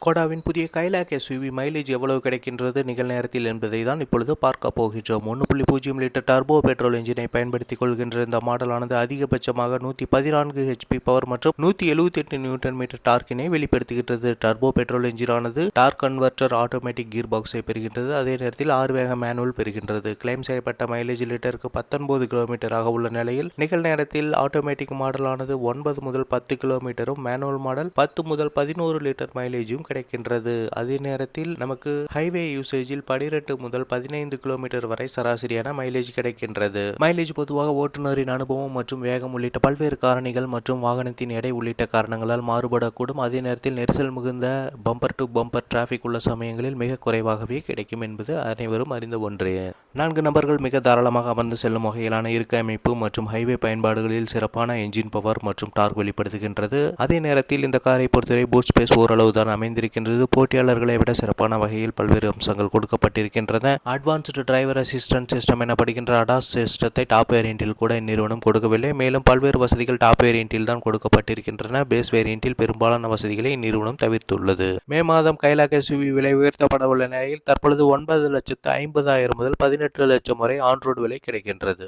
ஸ்கோடாவின் புதிய Kylaq SUV mileage எவ்வளவு கிடைக்கின்றது நிகழ்நேரத்தில் என்பதை தான் இப்பொழுது பார்க்க போகின்றோம். ஒன்று புள்ளி பூஜ்ஜியம் லிட்டர் டர்போ பெட்ரோல் என்ஜினை பயன்படுத்திக் கொள்கின்ற இந்த மாடலானது அதிகபட்சமாக நூற்றி பதினான்கு ஹெச்பி பவர் மற்றும் நூற்றி எழுபத்தி எட்டு நியூட்டன் மீட்டர் டார்க்கினை வெளிப்படுத்துகின்றது. டர்போ பெட்ரோல் என்ஜினானது டார்க் கன்வெர்ட்டர் ஆட்டோமேட்டிக் கியர் பாக்ஸை பெறுகின்றது. அதே நேரத்தில் ஆறு வேக மேனுவல் பெறுகின்றது. கிளைம் செய்யப்பட்ட மைலேஜ் லிட்டருக்கு பத்தொன்பது கிலோமீட்டராக உள்ள நிலையில் நிகழ்நேரத்தில் ஆட்டோமேட்டிக் மாடலானது ஒன்பது முதல் பத்து கிலோமீட்டரும் மேனுவல் மாடல் பத்து முதல் பதினோரு லிட்டர் மைலேஜும் கிடைக்கின்றது. அதே நேரத்தில் நமக்கு ஹைவே யூசேஜில் பனிரெண்டு முதல் பதினைந்து கிலோமீட்டர் வரை சராசரியான மைலேஜ் கிடைக்கின்றது. மைலேஜ் பொதுவாக ஓட்டுநரின் அனுபவம் மற்றும் வேகம் உள்ளிட்ட பல்வேறு காரணிகள் மற்றும் வாகனத்தின் எடை உள்ளிட்ட காரணங்களால் மாறுபடக்கூடும். அதே நேரத்தில் நெரிசல் மிகுந்த பம்பர் டு பம்பர் டிராஃபிக் உள்ள சமயங்களில் மிக குறைவாகவே கிடைக்கும் என்பது அனைவரும் அறிந்த ஒன்று. நான்கு நபர்கள் மிக தாராளமாக அமர்ந்து செல்லும் வகையிலான இருக்கை அமைப்பு மற்றும் ஹைவே பயன்பாடுகளில் சிறப்பான என்ஜின் பவர் மற்றும் டார்க் வெளிப்படுத்துகின்றது. அதே நேரத்தில் இந்த காரை பொறுத்தவரை பூட் ஸ்பேஸ் ஓரளவு தான் அமைந்திருக்கின்றது. போட்டியாளர்களை விட சிறப்பான வகையில் பல்வேறு அம்சங்கள் கொடுக்கப்பட்டிருக்கின்றன. அட்வான்ஸ்டு டிரைவர் அசிஸ்டன்ட் சிஸ்டம் எனப்படுகின்ற அடாஸ் சிஸ்டத்தை டாப் வேரியண்டில் கூட இந்நிறுவனம் கொடுக்கவில்லை. மேலும் பல்வேறு வசதிகள் டாப் வேரியண்டில் தான் கொடுக்கப்பட்டிருக்கின்றன. பேஸ் வேரியண்டில் பெரும்பாலான வசதிகளை இந்நிறுவனம் தவிர்த்துள்ளது. மே மாதம் கைலாக் எஸ்யூவி விலை உயர்த்தப்பட உள்ள நிலையில் தற்பொழுது ஒன்பது லட்சத்து ஐம்பதாயிரம் முதல் பதினெட்டு லட்சம் வரை ஆன் ரோடு விலை கிடைக்கின்றது.